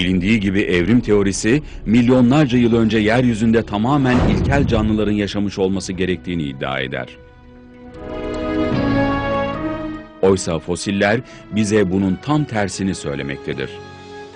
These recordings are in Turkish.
Bilindiği gibi evrim teorisi milyonlarca yıl önce yeryüzünde tamamen ilkel canlıların yaşamış olması gerektiğini iddia eder. Oysa fosiller bize bunun tam tersini söylemektedir.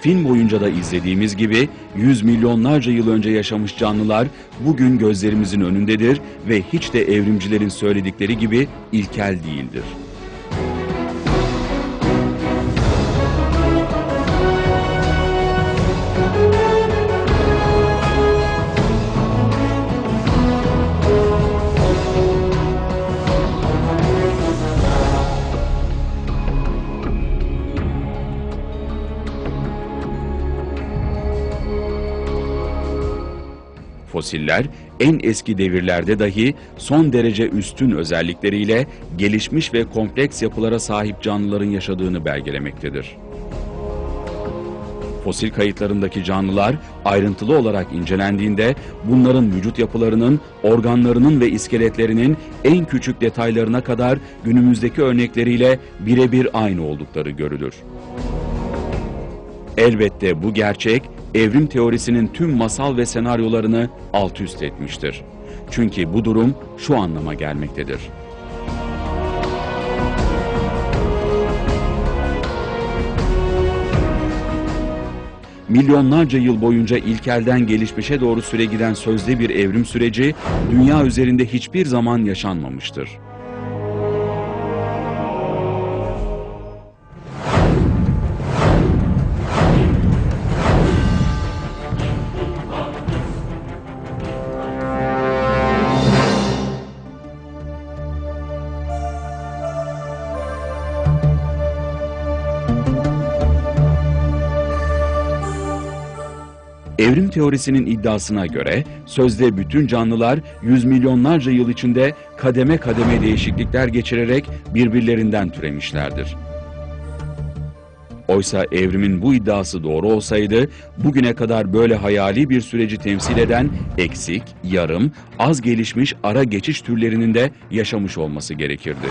Film boyunca da izlediğimiz gibi yüz milyonlarca yıl önce yaşamış canlılar bugün gözlerimizin önündedir ve hiç de evrimcilerin söyledikleri gibi ilkel değildir. Fosiller en eski devirlerde dahi son derece üstün özellikleriyle gelişmiş ve kompleks yapılara sahip canlıların yaşadığını belgelemektedir. Fosil kayıtlarındaki canlılar ayrıntılı olarak incelendiğinde bunların vücut yapılarının, organlarının ve iskeletlerinin en küçük detaylarına kadar günümüzdeki örnekleriyle birebir aynı oldukları görülür. Elbette bu gerçek evrim teorisinin tüm masal ve senaryolarını alt üst etmiştir. Çünkü bu durum şu anlama gelmektedir. Milyonlarca yıl boyunca ilkelden gelişmişe doğru süre giden sözde bir evrim süreci dünya üzerinde hiçbir zaman yaşanmamıştır. Evrim teorisinin iddiasına göre sözde bütün canlılar yüz milyonlarca yıl içinde kademe kademe değişiklikler geçirerek birbirlerinden türemişlerdir. Oysa evrimin bu iddiası doğru olsaydı bugüne kadar böyle hayali bir süreci temsil eden eksik, yarım, az gelişmiş ara geçiş türlerinin de yaşamış olması gerekirdi.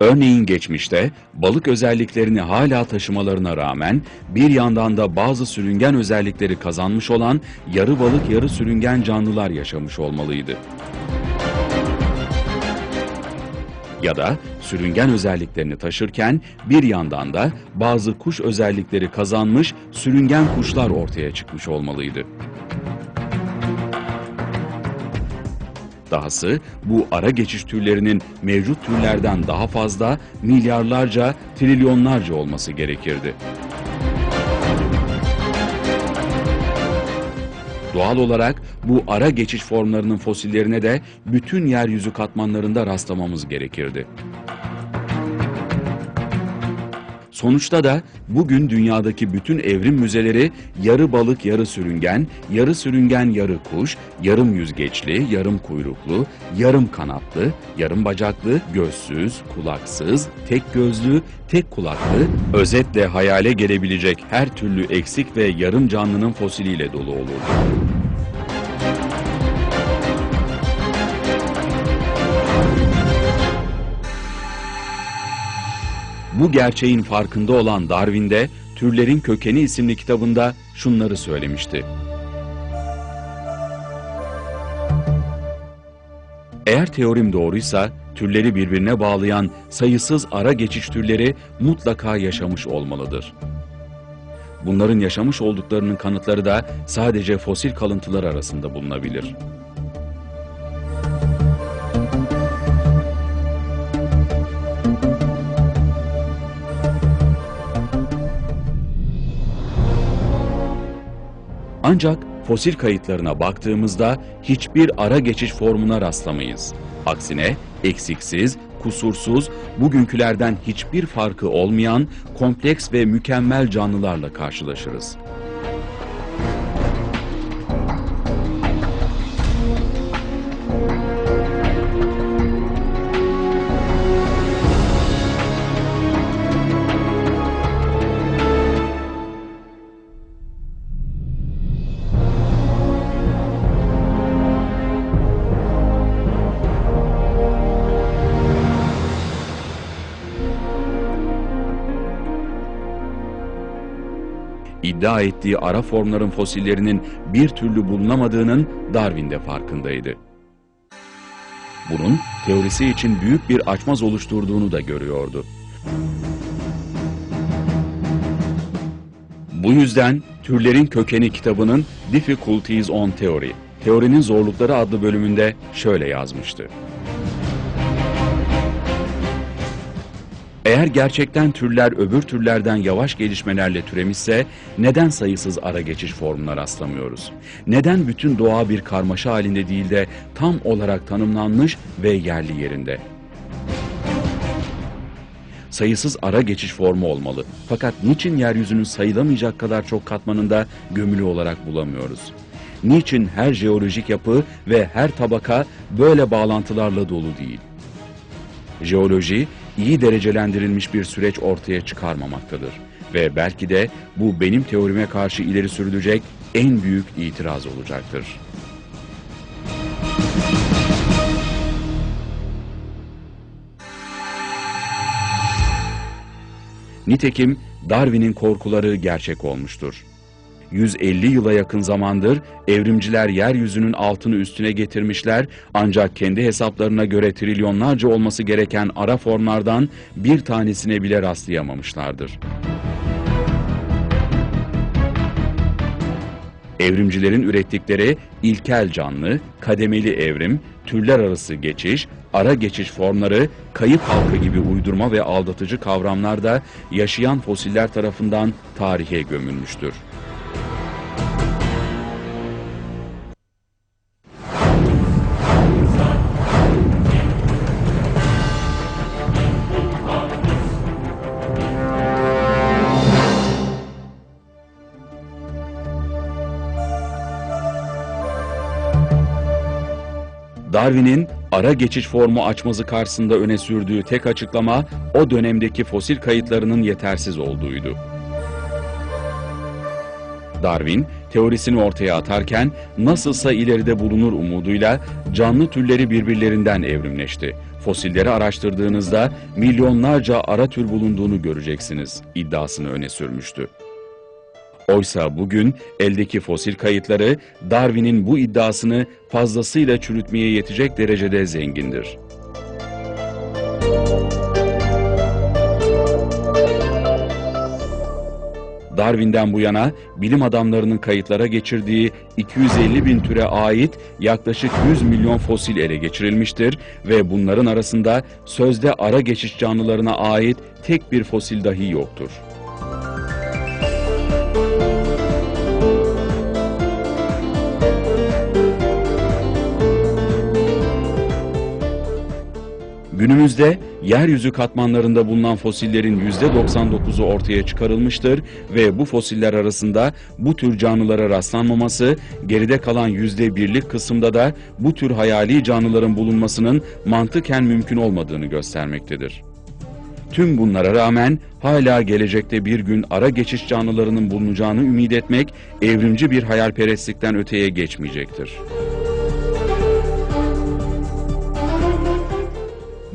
Örneğin geçmişte balık özelliklerini hala taşımalarına rağmen bir yandan da bazı sürüngen özellikleri kazanmış olan yarı balık yarı sürüngen canlılar yaşamış olmalıydı. Ya da sürüngen özelliklerini taşırken bir yandan da bazı kuş özellikleri kazanmış sürüngen kuşlar ortaya çıkmış olmalıydı. Dahası bu ara geçiş türlerinin mevcut türlerden daha fazla milyarlarca, trilyonlarca olması gerekirdi. Doğal olarak bu ara geçiş formlarının fosillerine de bütün yeryüzü katmanlarında rastlamamız gerekirdi. Sonuçta da bugün dünyadaki bütün evrim müzeleri yarı balık yarı sürüngen, yarı sürüngen yarı kuş, yarım yüzgeçli, yarım kuyruklu, yarım kanatlı, yarım bacaklı, gözsüz, kulaksız, tek gözlü, tek kulaklı, özetle hayale gelebilecek her türlü eksik ve yarım canlının fosiliyle dolu olurdu. Bu gerçeğin farkında olan Darwin de Türlerin Kökeni isimli kitabında şunları söylemişti. Eğer teorim doğruysa türleri birbirine bağlayan sayısız ara geçiş türleri mutlaka yaşamış olmalıdır. Bunların yaşamış olduklarının kanıtları da sadece fosil kalıntılar arasında bulunabilir. Ancak fosil kayıtlarına baktığımızda hiçbir ara geçiş formuna rastlamayız. Aksine eksiksiz, kusursuz, bugünkülerden hiçbir farkı olmayan kompleks ve mükemmel canlılarla karşılaşırız. İddia ettiği ara formların fosillerinin bir türlü bulunamadığının Darwin de farkındaydı. Bunun teorisi için büyük bir açmaz oluşturduğunu da görüyordu. Bu yüzden Türlerin Kökeni kitabının Difficulties on Theory, Teorinin Zorlukları adlı bölümünde şöyle yazmıştı. Eğer gerçekten türler öbür türlerden yavaş gelişmelerle türemişse neden sayısız ara geçiş formuna rastlamıyoruz? Neden bütün doğa bir karmaşa halinde değil de tam olarak tanımlanmış ve yerli yerinde? sayısız ara geçiş formu olmalı. Fakat niçin yeryüzünün sayılamayacak kadar çok katmanında gömülü olarak bulamıyoruz? Niçin her jeolojik yapı ve her tabaka böyle bağlantılarla dolu değil? Jeoloji iyi derecelendirilmiş bir süreç ortaya çıkarmamaktadır ve belki de bu benim teorime karşı ileri sürülecek en büyük itiraz olacaktır. Nitekim Darwin'in korkuları gerçek olmuştur. 150 yıla yakın zamandır evrimciler yeryüzünün altını üstüne getirmişler ancak kendi hesaplarına göre trilyonlarca olması gereken ara formlardan bir tanesine bile rastlayamamışlardır. Evrimcilerin ürettikleri ilkel canlı, kademeli evrim, türler arası geçiş, ara geçiş formları, kayıp halkı gibi uydurma ve aldatıcı kavramlar da yaşayan fosiller tarafından tarihe gömülmüştür. Darwin'in ara geçiş formu açmazı karşısında öne sürdüğü tek açıklama o dönemdeki fosil kayıtlarının yetersiz olduğuydu. Darwin, teorisini ortaya atarken nasılsa ileride bulunur umuduyla canlı türleri birbirlerinden evrimleşti. Fosilleri araştırdığınızda milyonlarca ara tür bulunduğunu göreceksiniz iddiasını öne sürmüştü. Oysa bugün eldeki fosil kayıtları Darwin'in bu iddiasını fazlasıyla çürütmeye yetecek derecede zengindir. Darwin'den bu yana bilim adamlarının kayıtlara geçirdiği 250 bin türe ait yaklaşık 100 milyon fosil ele geçirilmiştir ve bunların arasında sözde ara geçiş canlılarına ait tek bir fosil dahi yoktur. Günümüzde yeryüzü katmanlarında bulunan fosillerin %99'u ortaya çıkarılmıştır ve bu fosiller arasında bu tür canlılara rastlanmaması, geride kalan %1'lik kısımda da bu tür hayali canlıların bulunmasının mantıken mümkün olmadığını göstermektedir. Tüm bunlara rağmen hala gelecekte bir gün ara geçiş canlılarının bulunacağını ümit etmek evrimci bir hayalperestlikten öteye geçmeyecektir.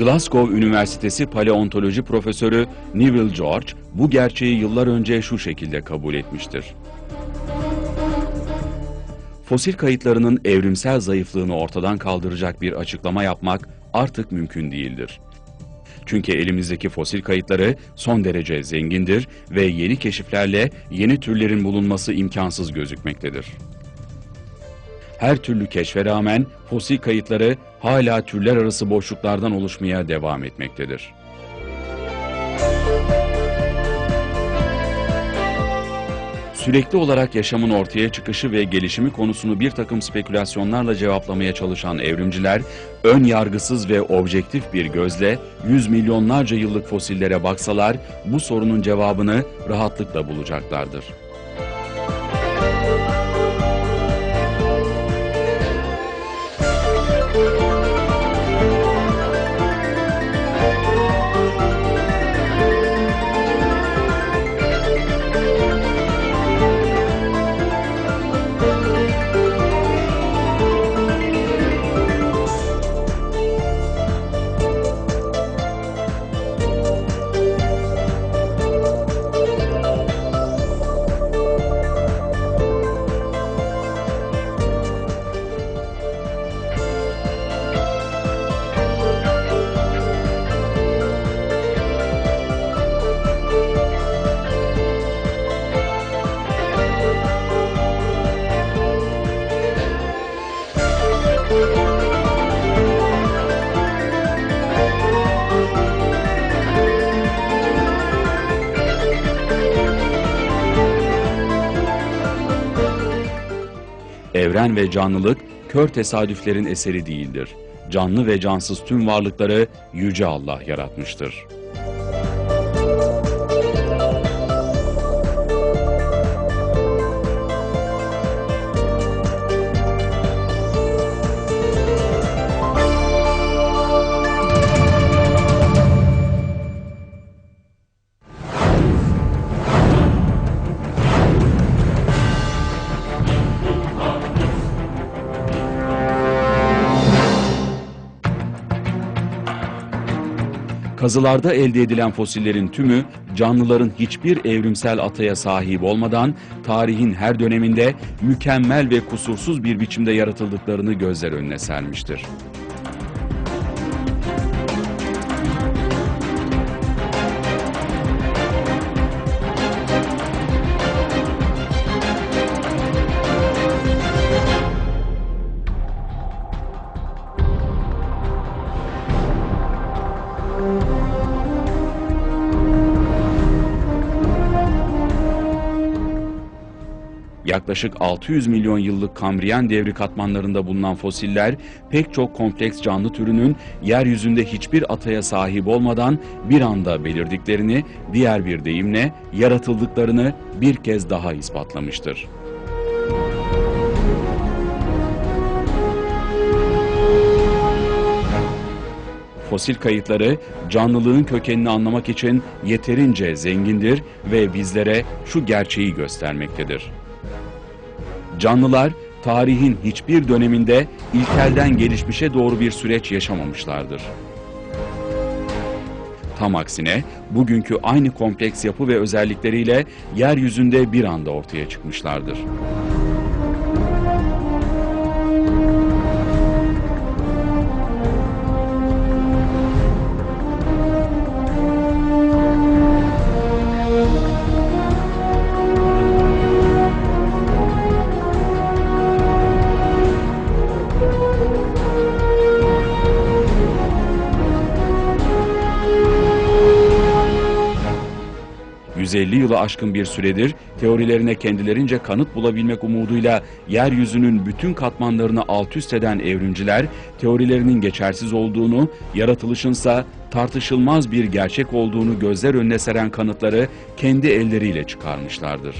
Glasgow Üniversitesi Paleontoloji Profesörü Neville George bu gerçeği yıllar önce şu şekilde kabul etmiştir. Fosil kayıtlarının evrimsel zayıflığını ortadan kaldıracak bir açıklama yapmak artık mümkün değildir. Çünkü elimizdeki fosil kayıtları son derece zengindir ve yeni keşiflerle yeni türlerin bulunması imkansız gözükmektedir. Her türlü keşfe rağmen fosil kayıtları hala türler arası boşluklardan oluşmaya devam etmektedir. Sürekli olarak yaşamın ortaya çıkışı ve gelişimi konusunu bir takım spekülasyonlarla cevaplamaya çalışan evrimciler, ön yargısız ve objektif bir gözle yüz milyonlarca yıllık fosillere baksalar bu sorunun cevabını rahatlıkla bulacaklardır. Evren ve canlılık kör tesadüflerin eseri değildir. Canlı ve cansız tüm varlıkları Yüce Allah yaratmıştır. Kazılarda elde edilen fosillerin tümü canlıların hiçbir evrimsel ataya sahip olmadan tarihin her döneminde mükemmel ve kusursuz bir biçimde yaratıldıklarını gözler önüne sermiştir. Yaklaşık 600 milyon yıllık Kambriyen devri katmanlarında bulunan fosiller pek çok kompleks canlı türünün yeryüzünde hiçbir ataya sahip olmadan bir anda belirdiklerini, diğer bir deyimle yaratıldıklarını bir kez daha ispatlamıştır. Fosil kayıtları canlılığın kökenini anlamak için yeterince zengindir ve bizlere şu gerçeği göstermektedir. Canlılar tarihin hiçbir döneminde ilkelden gelişmişe doğru bir süreç yaşamamışlardır. Tam aksine bugünkü aynı kompleks yapı ve özellikleriyle yeryüzünde bir anda ortaya çıkmışlardır. ...150 yılı aşkın bir süredir teorilerine kendilerince kanıt bulabilmek umuduyla yeryüzünün bütün katmanlarını alt üst eden evrimciler teorilerinin geçersiz olduğunu, yaratılışınsa tartışılmaz bir gerçek olduğunu gözler önüne seren kanıtları kendi elleriyle çıkarmışlardır.